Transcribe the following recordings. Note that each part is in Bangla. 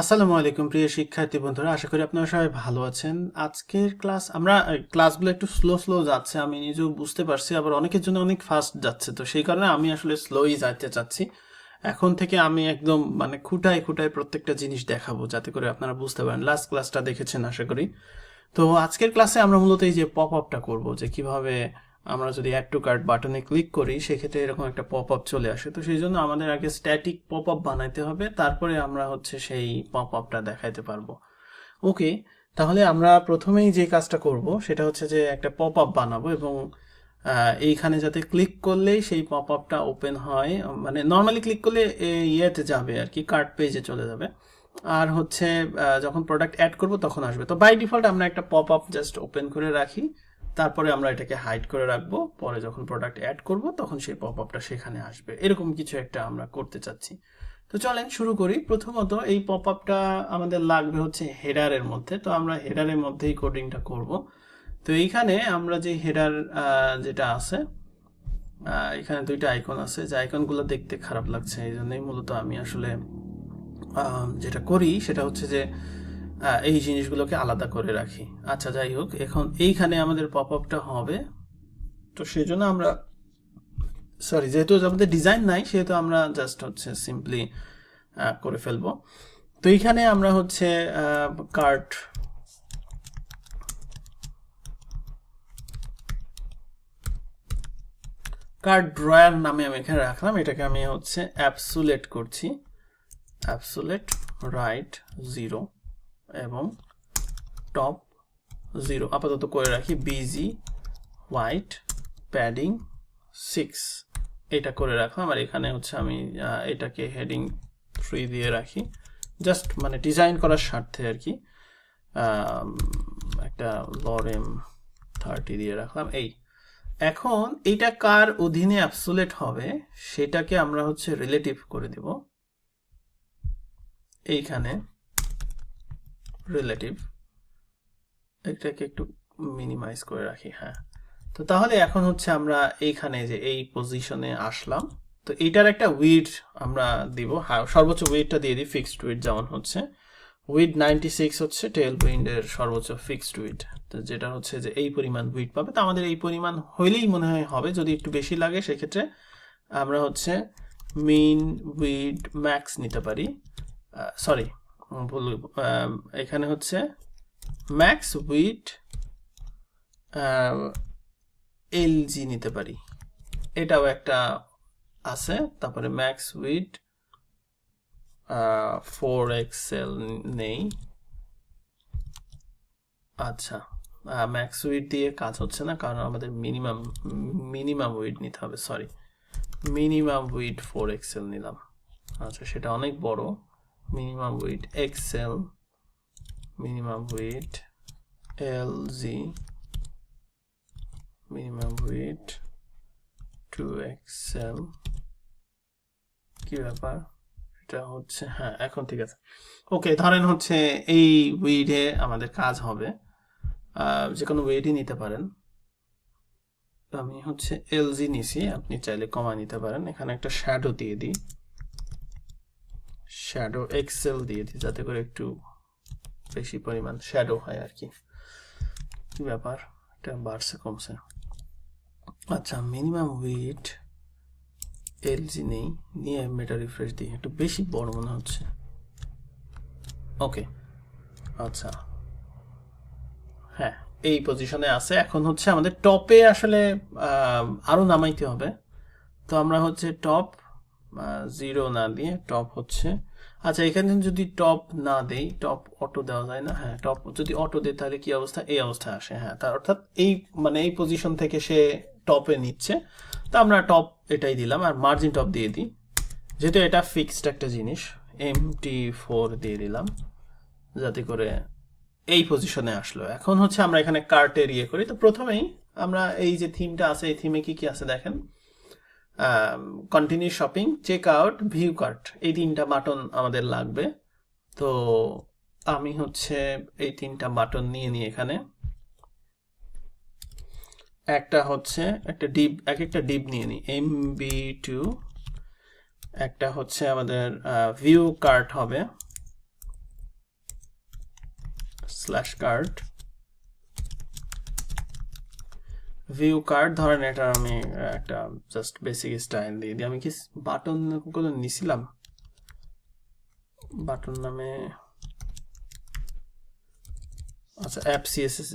আসসালামু আলাইকুম, প্রিয় শিক্ষার্থী বন্ধুরা। আশা করি আপনারা সবাই ভালো আছেন। আজকের ক্লাস, আমরা ক্লাসগুলো একটু স্লো স্লো যাচ্ছে। আমি নিজেও বুঝতে পারছি, আবার অনেকের জন্য অনেক ফাস্ট যাচ্ছে। তো সেই কারণে আমি আসলে স্লোই যাইতে চাচ্ছি। এখন থেকে আমি একদম মানে খুঁটায় খুঁটায় প্রত্যেকটা জিনিস দেখাবো, যাতে করে আপনারা বুঝতে পারেন। লাস্ট ক্লাসটা দেখেছেন, আশা করি। তো আজকের ক্লাসে আমরা মূলত এই যে পপ আপটা করব, যে কীভাবে আমরা যদি অ্যাড টু কার্ড বাটনে ক্লিক করি, সেক্ষেত্রে এরকম একটা পপ আপ চলে আসে। তো সেই জন্য আমাদের আগে স্ট্যাটিক পপ আপ বানাইতে হবে, তারপরে আমরা হচ্ছে সেই পপ আপটা দেখাইতে পারব। ওকে তাহলে আমরা প্রথমেই যে কাজটা করব, সেটা হচ্ছে যে একটা পপ আপ বানাবো এবং এইখানে যাতে ক্লিক করলেই সেই পপ আপটা ওপেন হয় মানে নর্মালি ক্লিক করলে ইয়েতে যাবে আর কি কার্ড পেজে চলে যাবে। আর হচ্ছে যখন প্রোডাক্ট অ্যাড করব তখন আসবে। তো বাই ডিফল্ট আমরা একটা পপ আপ জাস্ট ওপেন করে রাখি। তারপরে আমরা এটাকে হাইড করে রাখব। পরে যখন প্রোডাক্ট অ্যাড করব, তখন সেই পপ আপটা সেখানে আসবে। এরকম কিছু একটা আমরা করতে চাচ্ছি। তো চলেন শুরু করি। প্রথমত এই পপ আপটা আমাদের লাগবে হচ্ছে হেডারের মধ্যে। তো আমরা হেডারের মধ্যেই কোডিংটা করব। তো এইখানে আমরা যে হেডার যেটা আছে এখানে দুইটা আইকন আছে। যে আইকনগুলো দেখতে খারাপ লাগছে, এই জন্যই মূলত আমি আসলে যেটা করি সেটা হচ্ছে যে এই জিনিসগুলোকে আলাদা করে রাখি। আচ্ছা যাই হোক, এখন এইখানে আমাদের পপ আপটা হবে। তো সেই জন্য আমরা সরি যেহেতু আমাদের ডিজাইন নাই, সেহেতু আমরা জাস্ট হচ্ছে সিম্পলি করে ফেলব। তো এইখানে আমরা হচ্ছে কার্ট কার্ড ড্রয়ার নামে আমি এখানে রাখলাম। এটাকে আমি হচ্ছে অ্যাপসুলেট করছি। অ্যাপসুলেট রাইট জিরো এবং টপ জিরো আপাতত করে রাখি বিজি হোয়াইট প্যাডিং সিক্স এটা করে রাখলাম, আর এখানে হচ্ছে আমি এটাকে হেডিং থ্রি দিয়ে রাখি। জাস্ট মানে ডিজাইন করার স্বার্থে আর কি। একটা লরেম থার্টি দিয়ে রাখলাম। এই, এখন এইটা কার অধীনে অ্যাবসোলেট হবে, সেটাকে আমরা হচ্ছে রিলেটিভ করে দেব। এইখানে রিলেটিভ এটাকে একটু মিনিমাইজ করে রাখি হ্যাঁ। তো তাহলে এখন হচ্ছে আমরা এইখানে যে এই পজিশনে আসলাম, তো এইটার একটা উইড আমরা দিব হ্যাঁ সর্বোচ্চ উইডটা দিয়ে দিই ফিক্সড উইড যেমন হচ্ছে। উইড নাইনটি সিক্স হচ্ছে টেল উইন্ডের সর্বোচ্চ ফিক্সড উইড তো যেটা হচ্ছে যে এই পরিমাণ উইড পাবে। তো আমাদের এই পরিমাণ হইলেই মনে হয় হবে, যদি একটু বেশি লাগে সেক্ষেত্রে আমরা হচ্ছে মিন উইড ম্যাক্স নিতে পারি সরি এখানে হচ্ছে ম্যাক্স উইড এলজি নিতে পারি। এটাও একটা আছে, তারপরে ম্যাক্স উইড ফোর এক্সেল নেই। আচ্ছা ম্যাক্স উইড দিয়ে কাজ হচ্ছে না, কারণ আমাদের মিনিমাম মিনিমাম উইড নিতে হবে sorry minimum width four XL নিলাম। আচ্ছা সেটা অনেক বড়। Width XL minimum width L G minimum width two XL কি ব্যাপার? এটা হচ্ছে হ্যাঁ এখন ঠিক আছে। ওকে ধরেন হচ্ছে এই উইডে আমাদের কাজ হবে যে কোনো উইডই নিতে পারেন। আমি হচ্ছে এলজি নিছি, আপনি চাইলে কমা নিতে পারেন। এখানে একটা শ্যাডো দিয়ে দিই। শ্যাডো এক্সেল দিয়ে দিই, যাতে করে একটু বেশি পরিমাণ শ্যাডো হয় আর কি। ব্যাপার? এটা বাড়ছে, কমছে। আচ্ছা মিনিমাম উইড এলজি নেই, নিয়ে মেটা রিফ্রেশ দিই। একটু বেশি বড় মনে হচ্ছে। ওকে আচ্ছা। হ্যাঁ এই পজিশনে আছে। এখন হচ্ছে আমাদের টপে আসলে আরও নামাইতে হবে। তো আমরা হচ্ছে টপ জিরো না দিয়ে টপ হচ্ছে। আচ্ছা এখানে যদি টপ না দেই টপ অটো দেওয়া যায় না? হ্যাঁ টপ যদি অটো দেয়, তাহলে কি অবস্থা? এই অবস্থা আসে হ্যাঁ। তার অর্থাৎ এই মানে এই পজিশন থেকে সে টপে নিচ্ছে। তা আমরা টপ এটাই দিলাম, আর মার্জিন টপ দিয়ে দিই। যেহেতু এটা ফিক্সড একটা জিনিস এম টি ফোর দিয়ে দিলাম, যাতে করে এই পজিশনে আসলো। এখন হচ্ছে আমরা এখানে কার্টের ইয়ে করি। তো প্রথমেই আমরা এই যে থিমটা আছে, এই থিমে কি কি আছে দেখেন? Continue shopping check out view cart এই তিনটা বাটন আমাদের লাগবে। তো আমি হচ্ছে এই তিনটা বাটন নিয়ে নিই এখানে। একটা হচ্ছে, একটা ডিপ এক একটা ডিপ নিয়ে নিই। এম বি টু একটা হচ্ছে আমাদের ভিউ কার্ট হবে। স্ল্যাশ কার্ড ভিউ কার্ড ধরেন এটা আমি একটা জাস্ট বেসিক স্টাইল দিয়ে দিই। আমি কি বাটন কোনো নিছিলাম? বাটন নামে আচ্ছা অ্যাপ সিএসএস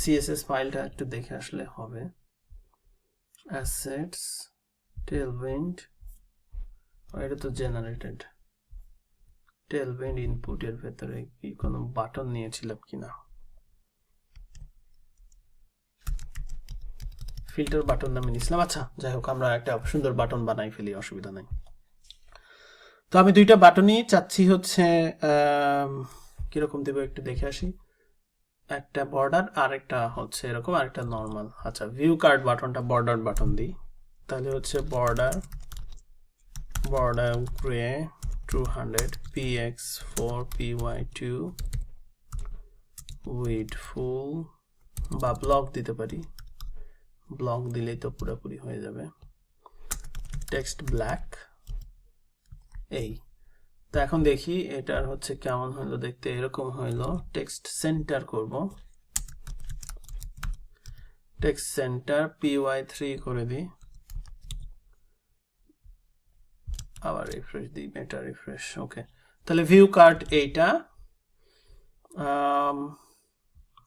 সিএসএস ফাইলটা একটু দেখে আসলে হবে। অ্যাসেটস টেলউইন্ড এটা তো জেনারেটেড টেলউইন্ড ইনপুটের ভেতরে কি কোনো বাটন নিয়েছিলাম কিনা? ফিল্টার বাটন নামে নিয়েছিলাম আচ্ছা যাই হোক, আমরা একটা সুন্দর বাটন বানাই ফেলি, অসুবিধা নাই। তো আমি দুইটা বাটনই চাচ্ছি হচ্ছে কীরকম দেবো একটু দেখে আসি। একটা বর্ডার আর একটা হচ্ছে এরকম আর একটা নর্মাল আচ্ছা ভিউ কার্ড বাটনটা বর্ডার বাটন দিই। তাহলে হচ্ছে border border gray two hundred P X four P Y two width full বা ব্লক দিতে পারি। ব্লক দিলেই তো পুরোপুরি হয়ে যাবে। টেক্সট ব্ল্যাক এই। তো এখন দেখি এটার হচ্ছে কেমন হইল দেখতে এরকম হইল। টেক্সট সেন্টার করব। Text center P Y three করে দিই। আবার রিফ্রেশ দিই, এটা রিফ্রেশ ওকে তাহলে ভিউ কার্ড এইটা।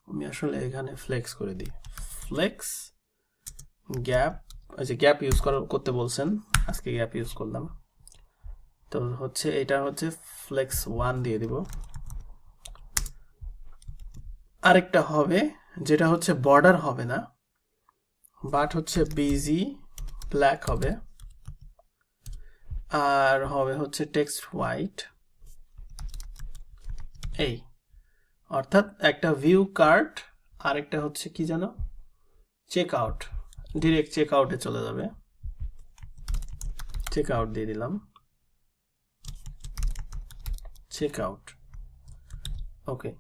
আমি আসলে এখানে ফ্লেক্স করে দিই। ফ্লেক্স গ্যাপ যে গ্যাপ ইউজ করতে বলছেন, আজকে গ্যাপ ইউজ করলাম। তো হচ্ছে, এটা হচ্ছে ফ্লেক্স ওয়ান দিয়ে দিব। আরেকটা হবে, যেটা হচ্ছে বর্ডার হবে না বাট হচ্ছে বিজি ব্ল্যাক হবে। আর হবে হচ্ছে টেক্সট হোয়াইট এই, অর্থাৎ একটা ভিউ কার্ড আরেকটা হচ্ছে কি জানো চেক আউট ডিরেক্ট চেক আউটে চলে যাবে। চেক আউট দিয়ে দিলাম। চেক আউট ওকে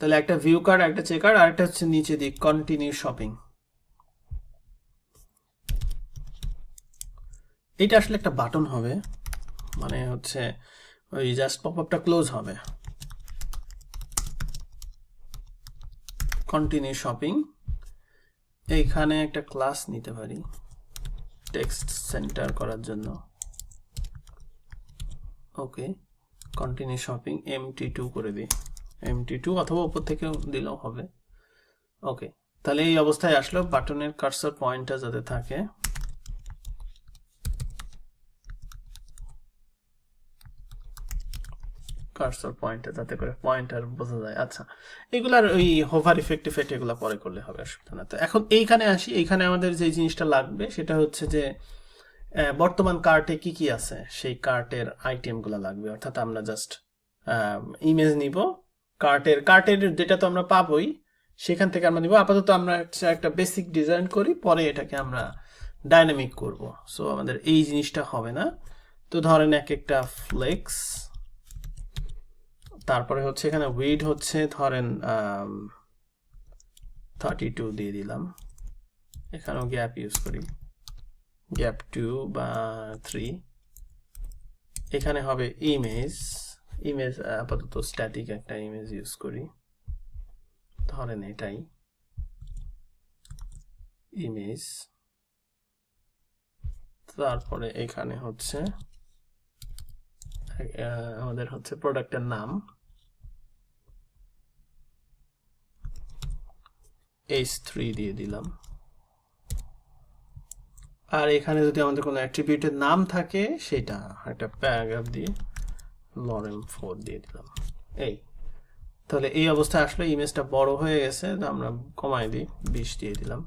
তাহলে একটা ভিউ কার্ড একটা চেক আউট আরেকটা হচ্ছে নিচে দিই কন্টিনিউ শপিং এটা আসলে একটা বাটন হবে। মানে হচ্ছে ওই জাস্ট পপ আপটা ক্লোজ হবে। কন্টিনিউ শপিং এইখানে একটা ক্লাস নিতে পারি। টেক্সট সেন্টার করার জন্য। Okay continue shopping M T two করে দিই। এম টি টু অথবা উপর থেকেও দিলেও হবে। ওকে তাহলে এই অবস্থায় আসলো বাটনের কার্সার পয়েন্টটা যাতে থাকে। কার্সর পয়েন্টে যাতে করে পয়েন্টার বোঝা যায়। আচ্ছা এগুলার ওই হোভার ইফেক্ট ইফেক্ট এগুলো পরে করলে হবে অসুবিধা না। তো এখন এইখানে আসি, এইখানে আমাদের যে জিনিসটা লাগবে সেটা হচ্ছে যে বর্তমান কার্টে কি কি আছে? সেই কার্টের আইটেমগুলো লাগবে। অর্থাৎ আমরা জাস্ট ইমেজ নিব। কার্টের কার্টের যেটা তো আমরা পাবোই। সেখান থেকে আমরা নিব। আপাতত আমরা একটা বেসিক ডিজাইন করি, পরে এটাকে আমরা ডাইনামিক করব। সো আমাদের এই জিনিসটা হবে না। তো ধরেন এক একটা ফ্লেক্স তারপরে হচ্ছে এখানে উইড হচ্ছে ধরেন থার্টি টু দিয়ে দিলাম। এখানেও গ্যাপ ইউজ করি। গ্যাপ টু বা থ্রি এখানে হবে ইমেজ ইমেজ আপাতত স্ট্যাটিক একটা ইমেজ ইউজ করি। ধরেন এটাই। ইমেজ তারপরে এখানে হচ্ছে আমাদের হচ্ছে প্রোডাক্টের নাম। এইচ থ্রি দিয়ে দিলাম। আর এখানে যদি আমাদের কোনো অ্যাট্রিবিউটের নাম থাকে, সেটা একটা প্যারাগ্রাফ দিয়ে লরেম ফোর দিয়ে দিলাম। এই। তাহলে এই অবস্থায় আসলে ইমেজটা বড় হয়ে গেছে আমরা কমাই দিই, বিশ দিয়ে দিলাম।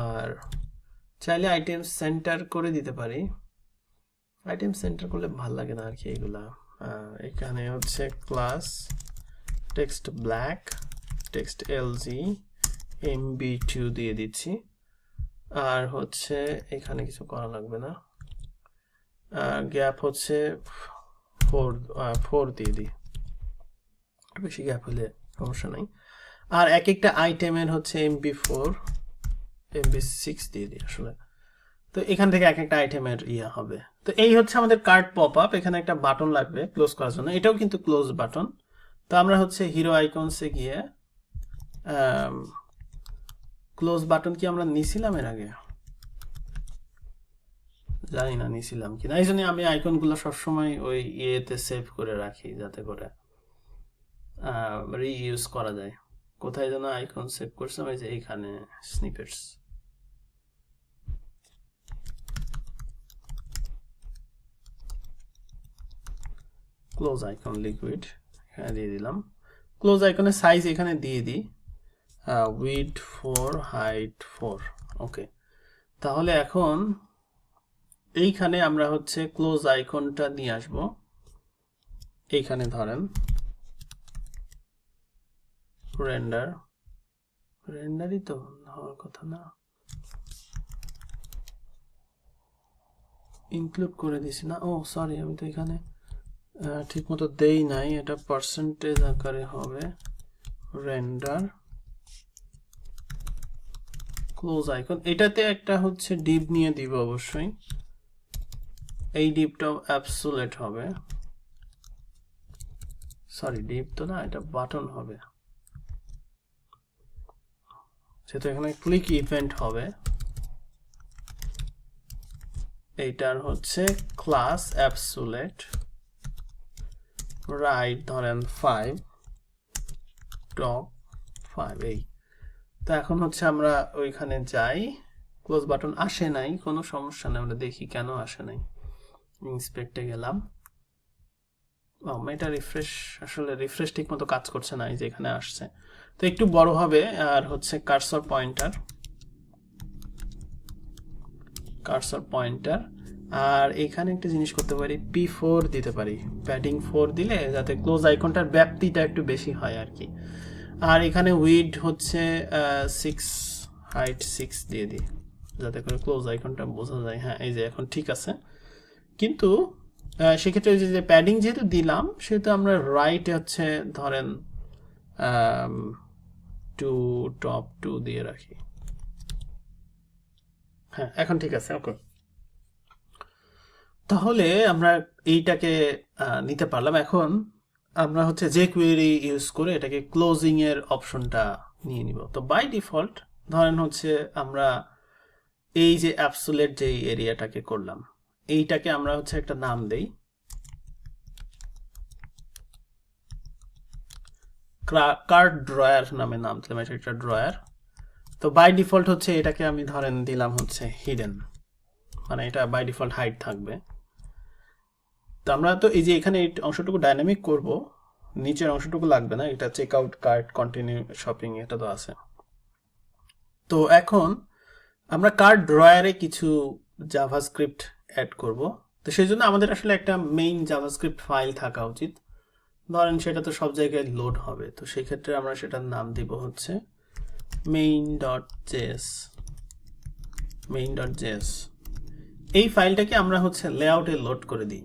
আর চাইলে আইটেম সেন্টার করে দিতে পারি। আইটেম সেন্টার করলে ভালো লাগে না আর কি এগুলা। এখানে হচ্ছে class text black text L G M B two দিয়ে দিচ্ছি। আর হচ্ছে এখানে কিছু করা লাগবে না। আর গ্যাপ হচ্ছে ফোর ফোর দিয়ে দিই। বেশি গ্যাপ হলে সমস্যা নাই। আর এক একটা আইটেমের হচ্ছে এমবি ফোর এমবি সিক্স দিয়ে দিই আসলে। তো এখান থেকে এক একটা আইটেমের ইয়ে হবে। তো এই হচ্ছে আমাদের কার্ড পপ আপ এখানে একটা বাটন লাগবে ক্লোজ করার জন্য। এটাও কিন্তু ক্লোজ বাটন তো আমরা হচ্ছে হিরো আইকনসে গিয়ে ক্লোজ বাটন কি আমরা নিছিলাম এর আগে? জানি না নিছিলাম কিনা। এই জন্য আমি আইকনগুলো সবসময় ওই ইয়েতে সেভ করে রাখি যাতে করে রিইউজ করা যায়। কোথায় যেন আইকন সেভ করছিলাম, এই যে এইখানে স্নিপেটস ক্লোজ আইকন লিকুইড এখানে দিয়ে দিলাম। ক্লোজ আইকনের সাইজ এখানে দিয়ে দিই। Width four height four okay তাহলে এখন এইখানে আমরা হচ্ছে ক্লোজ আইকনটা নিয়ে আসব। এইখানে ধরেন রেন্ডার রেন্ডারই তো হওয়ার কথা না। ইনক্লুড করে দিছি না। ও সরি আমি তো এখানে ঠিক মতো দেই নাই। এটা পার্সেন্টেজ আকারে হবে। রেন্ডার ক্লোজ আইকন এটাতে একটা হচ্ছে ডিপ নিয়ে দিব অবশ্যই। এই ডিপটাও অ্যাবসোলেট হবে। সরি ডিপ তো না, এটা বাটন হবে। যেহেতু এখানে ক্লিক ইভেন্ট হবে। এইটার হচ্ছে ক্লাস অ্যাবসোলেট রাইট ধরেন ফাইভ টপ ফাইভ এই। তো এখন হচ্ছে আমরা ওইখানে যাই। ক্লোজ বাটন আসে নাই, কোনো সমস্যা নেই, আমরা দেখি কেন আসে নাই। ইন্সপেক্টে গেলাম। এটা রিফ্রেশ আসলে রিফ্রেশ ঠিক মতো কাজ করছে না, এই যে এখানে আসছে। তো একটু বড় হবে, আর হচ্ছে কার্সর পয়েন্টার কার্সর পয়েন্টার আর এখানে একটা জিনিস করতে পারি পি ফোর দিতে পারি। প্যাডিং ফোর দিলে, যাতে ক্লোজ আইকনটার ব্যাপ্তিটা একটু বেশি হয় আর কি। আর এখানে উইড হচ্ছে সিক্স হাইট সিক্স দিয়ে দিই। যাতে করে ক্লোজ আইকনটা বোঝা যায়। হ্যাঁ এই যে এখন ঠিক আছে। কিন্তু সেক্ষেত্রে যে প্যাডিং যেহেতু দিলাম সেহেতু আমরা রাইটে হচ্ছে ধরেন টু টপ টু দিয়ে রাখি। হ্যাঁ এখন ঠিক আছে। ওকে তাহলে আমরা এইটাকে নিতে পারলাম। এখন আমরা হচ্ছে যে কুয়েরি ইউজ করে এটাকে ক্লোজিং এর অপশনটা নিয়ে নিব। তো বাই ডিফল্ট ধরেন হচ্ছে আমরা এই যে অ্যাপসুলেট যে এরিয়াটাকে করলাম, এইটাকে আমরা হচ্ছে একটা নাম দেই। কার্ড ড্রয়ার নামে নাম দিলাম, এটা একটা ড্রয়ার তো বাই ডিফল্ট হচ্ছে এটাকে আমি ধরেন দিলাম হচ্ছে হিডেন মানে এটা বাই ডিফল্ট হাইট থাকবে। আমরা তো এই যে এখানে এই অংশটুকু ডাইনামিক করব, নিচের অংশটুকু লাগবে না, এটা check out cart continue shopping এটা তো আছে। তো এখন আমরা কার্ড ড্রয়ারে কিছু জাভাস্ক্রিপ্ট অ্যাড করব। তো সেই জন্য আমাদের আসলে একটা মেইন জাভাস্ক্রিপ্ট ফাইল থাকা উচিত। ধরেন সেটা তো সব জায়গায় লোড হবে, তো সেই ক্ষেত্রে আমরা সেটার নাম দিব হচ্ছে main dot JS main dot JS এই ফাইলটাকে আমরা হচ্ছে লেআউটে লোড করে দিই।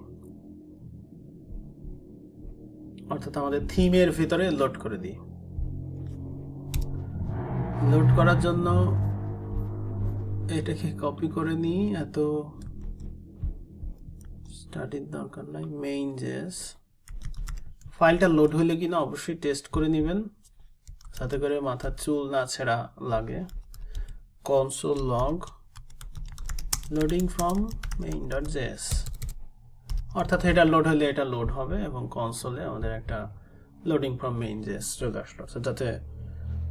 অর্থাৎ আমাদের থিমের ভিতরে লোড করে দিই। লোড করার জন্য এটাকে কপি করে নিই। এত স্টাডির দরকার নাই। মেইন জেস ফাইলটা লোড হলে কিনা অবশ্যই টেস্ট করে নেবেন। যাতে করে মাথার চুল না ছেঁড়া লাগে। Console log loading from main dot JS অর্থাৎ এটা লোড হলে এটা লোড হবে এবং কনসোলে আমাদের একটা লোডিং ফ্রম মেইন জেস চলে আসলো যাতে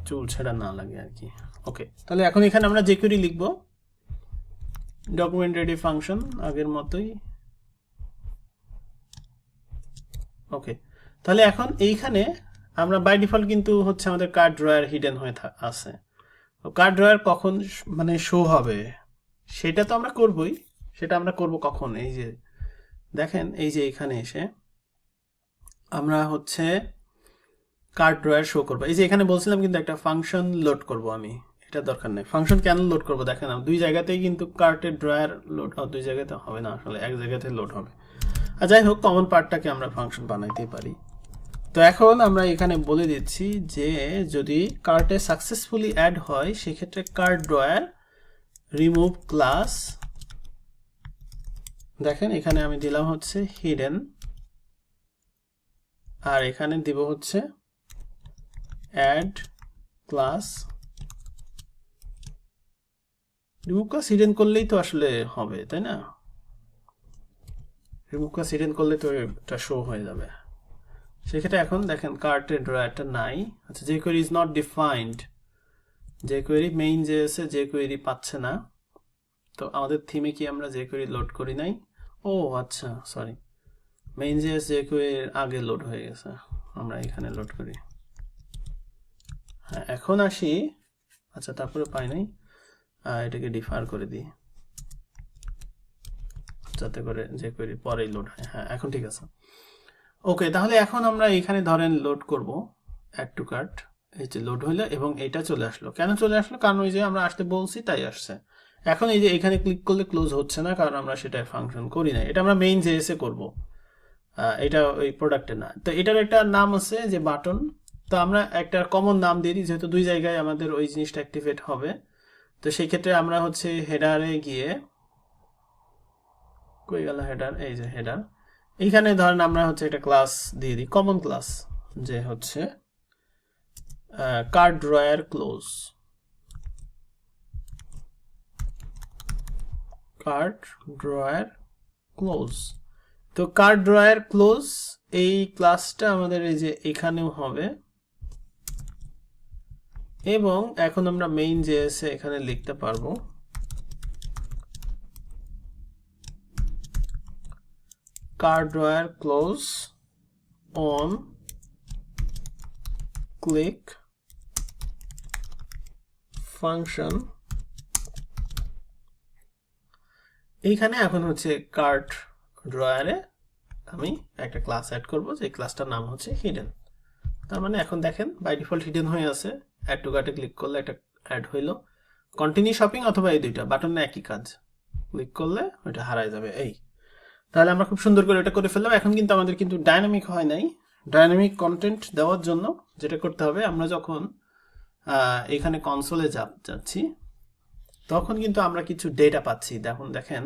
চুল ছেঁড়া না লাগে আর কি। ওকে তাহলে এখন এখানে আমরা যে করি লিখব ডকুমেন্ট রেডি ফাংশন আগের মতোই। ওকে তাহলে এখন এইখানে আমরা বাই ডিফল্ট কিন্তু হচ্ছে আমাদের কার্ড ড্রয়ার হিডেন হয়ে আছে। কার্ড ড্রয়ার কখন মানে শো হবে, সেটা তো আমরা করবই, সেটা আমরা করব কখন? এই যে দেখেন এই যে এখানে এসে আমরা হচ্ছে কার্ড ড্রয়ার শো করব। এই যে এখানে বলছিলাম কিন্তু একটা ফাংশন লোড করব আমি, এটা দরকার নেই। ফাংশন কেন লোড করব দেখেন আমি, দুই জায়গাতেই কিন্তু কার্টের ড্রয়ার লোড দুই জায়গাতে হবে না আসলে, এক জায়গাতে লোড হবে। আর যাই হোক কমন পার্টটাকে আমরা ফাংশন বানাইতে পারি। তো এখন আমরা এখানে বলে দিচ্ছি যে যদি কার্টে সাকসেসফুলি অ্যাড হয়, সেক্ষেত্রে কার্ড ড্রয়ার রিমুভ ক্লাস দেখেন, এখানে আমি দিলাম হচ্ছে হিডেন আর এখানে দিব হচ্ছে add class remove class hidden করলেই তো আসলে হবে, তাই না? রিমুভ ক্লাস হিডেন করলে তো এটা শো হয়ে যাবে। সেক্ষেত্রে এখন দেখেন কার্টের ড্রয়ারটা নাই। আচ্ছা যে কোয়েরি ইজ নট ডিফাইন্ড যে কোয়েরি মেইন যে আছে, যে কোয়েরি পাচ্ছে না তো আমাদের থিমে কি আমরা যে কোয়েরি লোড করি নাই? ও আচ্ছা সরি মেইন যে কোয়েরির আগে লোড হয়ে গেছে, আমরা এখানে লোড করি। হ্যাঁ এখন আসি। আচ্ছা তারপরে পাই নাই। এটাকে ডিফার করে দিই। যাতে করে যে কোয়েরি পরেই লোড হয়। হ্যাঁ এখন ঠিক আছে। ওকে তাহলে এখন আমরা এখানে ধরেন লোড করব অ্যাড টু কার্ট এই যে লোড হইল এবং এটা চলে আসলো। কেন চলে আসলো? কারণ ওই যে আমরা আসতে বলছি, তাই আসছে। এখন এই যে এখানে ক্লিক করলে ক্লোজ হচ্ছে না কারণ আমরা সেটা ফাংশন করি না এটা আমরা মেইন জেএসে করব। আহ, এটা ওই প্রোডাক্টে না। তো এটার একটা নাম আছে যে বাটন তো আমরা একটা কমন নাম দিয়ে দিই যেহেতু দুই জায়গায় আমাদের ওই জিনিসটা অ্যাক্টিভেট হবে। তো সেই ক্ষেত্রে আমরা হচ্ছে হেডারে গিয়ে কই গেল হেডার এই যে হেডার এইখানে ধরেন আমরা হচ্ছে একটা ক্লাস দিয়ে দিই কমন ক্লাস যে হচ্ছে cart drawer close cart drawer close তো কার্ড ড্রয়ার ক্লোজ এই ক্লাসটা আমাদের এই যে এখানেও হবে। এবং এখন আমরা মেইন জেএসে এখানে লিখতে পারব। card drawer close on click function এইখানে এখন হচ্ছে কার্ট ড্রয়ারে আমি একটা ক্লাস অ্যাড করব, যে ক্লাসটার নাম হচ্ছে হিডেন তার মানে এখন দেখেন বাই ডিফল্ট হিডেন হয়ে আছে। অ্যাড টু কার্টে ক্লিক করলে একটা অ্যাড হইল। কন্টিনিউ শপিং অথবা এই দুইটা বাটনে একই কাজ। ক্লিক করলে ওইটা হারায় যাবে, এই। তাহলে আমরা খুব সুন্দর করে এটা করে ফেললাম। এখন কিন্তু আমাদের কিন্তু ডাইনামিক হয় নাই। ডাইনামিক কন্টেন্ট দেওয়ার জন্য যেটা করতে হবে, আমরা যখন এখানে কনসোলে যাচ্ছি তখন কিন্তু আমরা কিছু ডেটা পাচ্ছি। দেখুন, দেখেন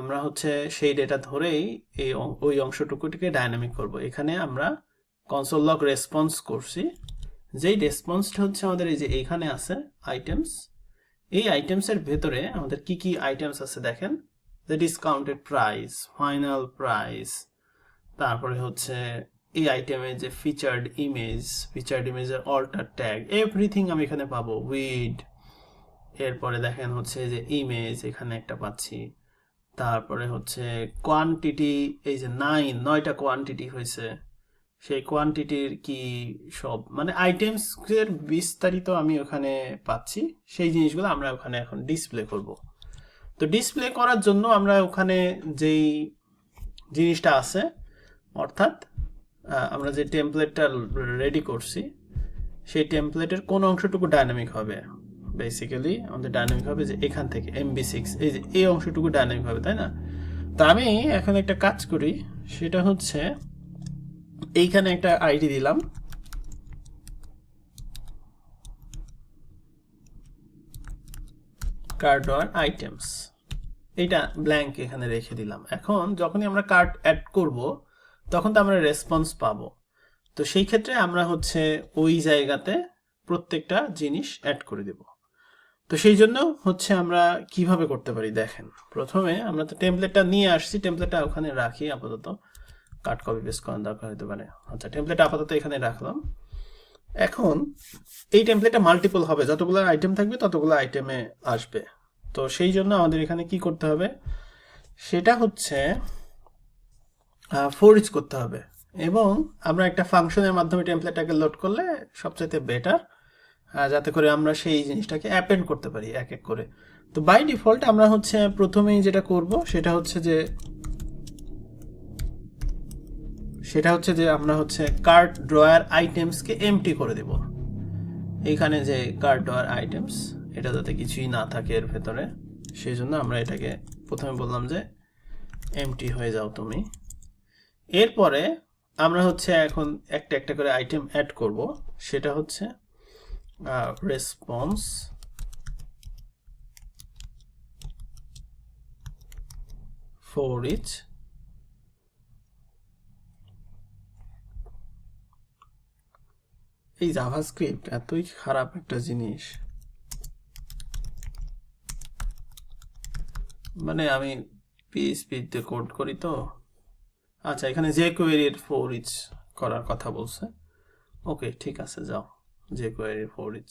আমরা হচ্ছে সেই ডেটা ধরেই এই ওই অংশটুকুটিকে ডাইনামিক করব। এখানে আমরা কনসোল লগ রেসপন্স করছি। যেই রেসপন্সটা হচ্ছে আমাদের এই যে এইখানে আছে আইটেমস এই আইটেমসের ভেতরে আমাদের কি কি আইটেমস আছে দেখেন? The discounted price final price তারপরে হচ্ছে এই আইটেমে যে ফিচার্ড ইমেজ ফিচার্ড ইমেজের অল্টার ট্যাগ এভরিথিং আমি এখানে পাবো। উইড এরপরে দেখেন হচ্ছে যে ইমেজ এখানে একটা পাচ্ছি। তারপরে হচ্ছে কোয়ান্টিটি এই যে নাইন নয়টা কোয়ান্টিটি হয়েছে। সেই কোয়ান্টিটির কি সব? মানে আইটেমস এর বিস্তারিত আমি ওখানে পাচ্ছি। সেই জিনিসগুলো আমরা ওখানে এখন ডিসপ্লে করব। তো ডিসপ্লে করার জন্য আমরা ওখানে যেই জিনিসটা আছে, অর্থাৎ আমরা যে টেমপ্লেটটা রেডি করছি, সেই টেমপ্লেটের কোন অংশটুকু ডাইনামিক হবে? বেসিক্যালি আমাদের ডাইনামিক হবে যে এখান থেকে এমবি সিক্স এই যে এই অংশটুকু ডাইনামিক হবে তাই না? তো আমি এখন একটা কাজ করি, সেটা হচ্ছে এইখানে একটা আইডি দিলাম। কার্ড আইটেমস এটা ব্ল্যাঙ্ক এখানে রেখে দিলাম। এখন যখনই আমরা কার্ড অ্যাড করব, তখন তো আমরা রেসপন্স পাবো। তো সেই ক্ষেত্রে আমরা হচ্ছে ওই জায়গাতে প্রত্যেকটা জিনিস অ্যাড করে দেব। তো সেই জন্য হচ্ছে আমরা কীভাবে করতে পারি, দেখেন। প্রথমে আমরা তো টেমপ্লেটটা নিয়ে আসছি টেমপ্লেটটা ওখানে রাখি আপাতত। কাট কপি পেস্ট করার দরকার হতে পারে। আচ্ছা টেমপ্লেট আপাতত এখানে রাখলাম। এখন এই টেমপ্লেটটা মাল্টিপল হবে। যতগুলো আইটেম থাকবে, ততগুলো আইটেমে আসবে। তো সেই জন্য আমাদের এখানে কি করতে হবে? সেটা হচ্ছে ফোর ইচ করতে হবে। এবং আমরা একটা ফাংশনের মাধ্যমে টেমপ্লেটটাকে লোড করলে সবচাইতে বেটার যাতে করে আমরা সেই জিনিসটাকে অ্যাপেন্ড করতে পারি এক এক করে। তো বাই ডিফল্ট আমরা হচ্ছে প্রথমেই যেটা করব সেটা হচ্ছে যে, সেটা হচ্ছে যে আমরা হচ্ছে কার্ড ড্রয়ার আইটেমসকে এমটি করে দেব। এইখানে যে কার্ড ড্রয়ার আইটেমস এটা যাতে কিছুই না থাকে এর ভেতরে, সেই জন্য আমরা এটাকে প্রথমে বললাম যে এমটি হয়ে যাও তুমি। এরপরে আমরা হচ্ছে এখন একটা একটা করে আইটেম অ্যাড করব, সেটা হচ্ছে রেসপন্স ফর ইচ এই জাভাস্ক্রিপ্ট এতই খারাপ একটা জিনিস। মানে আমি পিএইচপিতে কোড করি তো। আচ্ছা এখানে যে কোয়েরির ফোর ইচ করার কথা বলছে। ওকে ঠিক আছে, যাও। যে কোয়েরির ফোর ইচ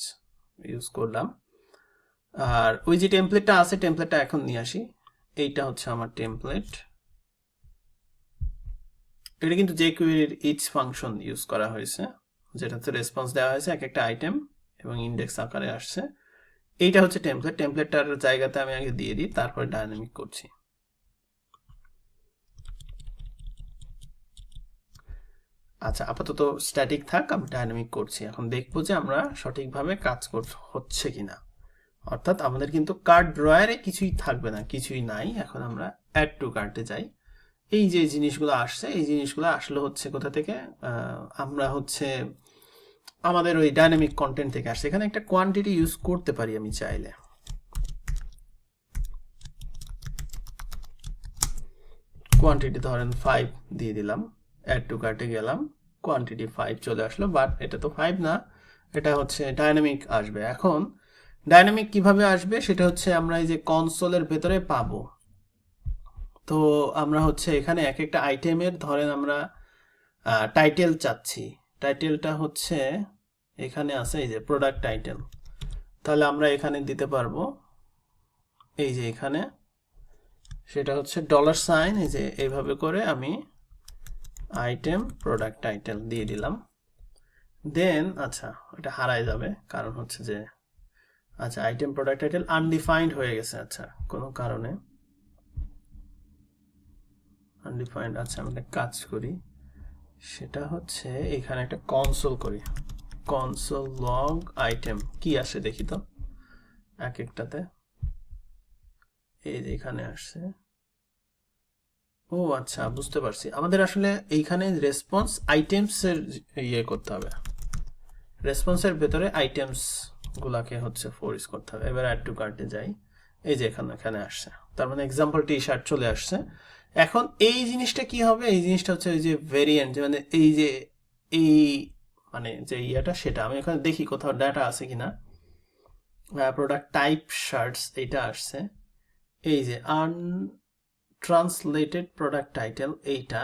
ইউজ করলাম। আর ওই যে টেমপ্লেটটা আছে টেমপ্লেটটা এখন নিয়ে আসি। এইটা হচ্ছে আমার টেমপ্লেট এটা কিন্তু যে কোয়েরির ইচ ফাংশন ইউজ করা হয়েছে যেটাতে রেসপন্স দেওয়া হয়েছে, এক একটা আইটেম এবং ইন্ডেক্স আকারে আসছে। এইটা হচ্ছে টেমপ্লেট টেমপ্লেটটার জায়গাতে আমি আগে দিয়ে দিই, তারপর ডায়নামিক করছি। আচ্ছা আপাতত স্ট্যাটিক থাক, আমি ডায়নামিক করছি। এখন দেখব যে আমরা সঠিকভাবে কাজ হচ্ছে কিনা। অর্থাৎ আমাদের কিন্তু কার্ড ড্রয়ারে কিছুই থাকবে না, কিছুই নাই। এখন আমরা অ্যাড টু কার্টে যাই। এই যে জিনিসগুলো আসছে, এই জিনিসগুলো আসলে হচ্ছে কোথা থেকে? আমরা হচ্ছে আমাদের ওই ডাইনামিক কন্টেন্ট থেকে আসছে। এখানে একটা কোয়ান্টিটি ইউজ করতে পারি আমি চাইলে। কোয়ান্টিটি ধরেন ফাইভ দিয়ে দিলাম। অ্যাড টু কার্টে গেলাম কোয়ান্টিটি ফাইভ চলে আসলো বাট এটা তো ফাইভ না, এটা হচ্ছে ডাইনামিক আসবে। এখন ডাইনামিক কীভাবে আসবে? সেটা হচ্ছে আমরা এই যে কনসোলের ভেতরে পাবো। তো আমরা হচ্ছে এখানে এক একটা আইটেমের ধরেন আমরা টাইটেল চাচ্ছি। টাইটেলটা হচ্ছে, এখানে আছে এই যে প্রোডাক্ট টাইটেল তাহলে আমরা এখানে দিতে পারব, এই যে এখানে, সেটা হচ্ছে ডলার সাইন এই যে এইভাবে করে আমি আইটেম প্রোডাক্ট টাইটেল দিয়ে দিলাম। দেন আচ্ছা এটা হারাই যাবে, কারণ হচ্ছে যে আচ্ছা আইটেম প্রোডাক্ট টাইটেল আনডিফাইন্ড হয়ে গেছে আচ্ছা কোনো কারণে। আনডিফাইন্ড আচ্ছা আমি একটা কাজ করি। সেটা হচ্ছে, এখানে একটা কনসোল করি। কনসোল লগ আইটেম কি আসে দেখি তো? এক একটাতে। এই যে এখানে আসছে। ও আচ্ছা বুঝতে পারছি। আমাদের আসলে এইখানে রেসপন্স আইটেমস এর ইয়ে করতে হবে। রেসপন্সের ভেতরে আইটেমস গুলাকে হচ্ছে ফোর্স করতে হবে। এবার অ্যাড টু কার্টে যাই। এই যে এখানে এখানে আসছে। তার মানে এক্সাম্পল টি শার্ট চলে আসছে। এখন এই জিনিসটা কি হবে? এই জিনিসটা হচ্ছে ওই যে ভেরিয়েন্ট মানে এই যে এই মানে যে ইয়েটা, সেটা। আমি এখানে দেখি কোথাও ডাটা আছে কিনা। প্রোডাক্ট টাইপ শার্টস এটা আসছে। এই যে আনট্রান্সলেটেড প্রোডাক্ট টাইটেল এইটা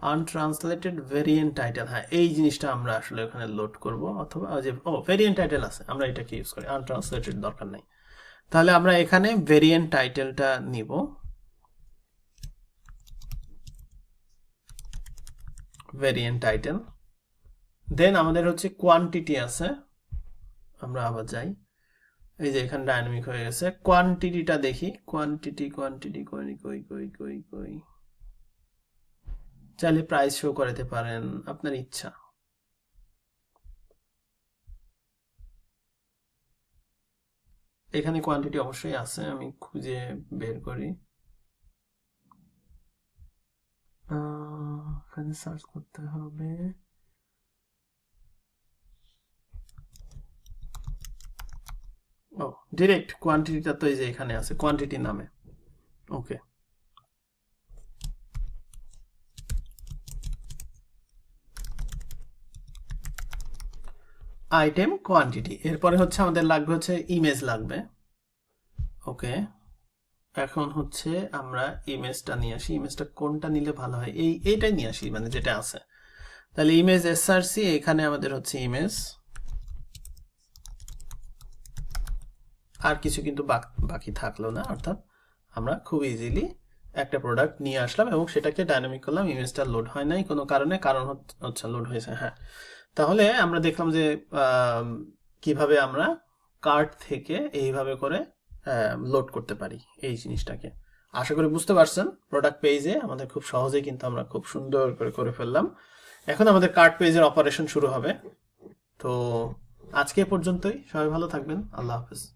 আনট্রান্সলেটেড ভেরিয়েন্ট টাইটেল হ্যাঁ এই জিনিসটা আমরা আসলে ওখানে লোড করব, অথবা যে, ও ভেরিয়েন্ট টাইটেল আছে, আমরা এটাকে ইউজ করি আনট্রান্সলেটেড দরকার নেই। তাহলে আমরা এখানে ভেরিয়েন্ট টাইটেলটা নিব। ভেরিয়েন্ট টাইটেল দেন আমাদের হচ্ছে কোয়ান্টিটি আছে, আমরা আবার যাই। এই যে এখানে ডাইনামিক হয়ে গেছে। কোয়ান্টিটিটা দেখি। কোয়ান্টিটি কোয়ান্টিটি কই কই কই কই কই। চাইলে প্রাইস শো করাতে পারেন, আপনার ইচ্ছা। এখানে কোয়ান্টিটি অবশ্যই আছে, আমি খুঁজে বের করি। সার্চ করতে হবে। ও ডিরেক্ট কোয়ান্টিটিটা তো এই যে এখানে আছে কোয়ান্টিটি নামে। ওকে আইটেম কোয়ান্টিটি এরপরে হচ্ছে আমাদের লাগবে হচ্ছে ইমেজ লাগবে। ওকে এখন হচ্ছে আমরা ইমেজটা নিয়ে আসি। ইমেজটা কোনটা নিলে ভালো হয়? এই, এইটাই নিয়ে আসি মানে যেটা আছে। তাহলে ইমেজ এসআরসি এখানে আমাদের হচ্ছে ইমেজ আর কিছু কিন্তু বাক- থাকল না, অর্থাৎ আমরা খুব ইজিলি একটা প্রোডাক্ট নিয়ে আসলাম এবং সেটাকে ডাইনামিক করলাম ইমেজটা লোড হয় নাই কোনো কারণে, কারণ হচ্ছে- লোড হয়েছে হ্যাঁ। তাহলে আমরা দেখলাম যে কীভাবে আমরা কার্ট থেকে এইভাবে করে লোড করতে পারি এই জিনিসটাকে। আশা করি বুঝতে পারছেন প্রোডাক্ট পেজে আমাদের খুব সহজেই কিন্তু আমরা খুব সুন্দর করে করে ফেললাম। এখন আমাদের কার্ট পেজের অপারেশন শুরু হবে। তো আজকে পর্যন্তই, সবাই ভালো থাকবেন, আল্লাহ হাফেজ।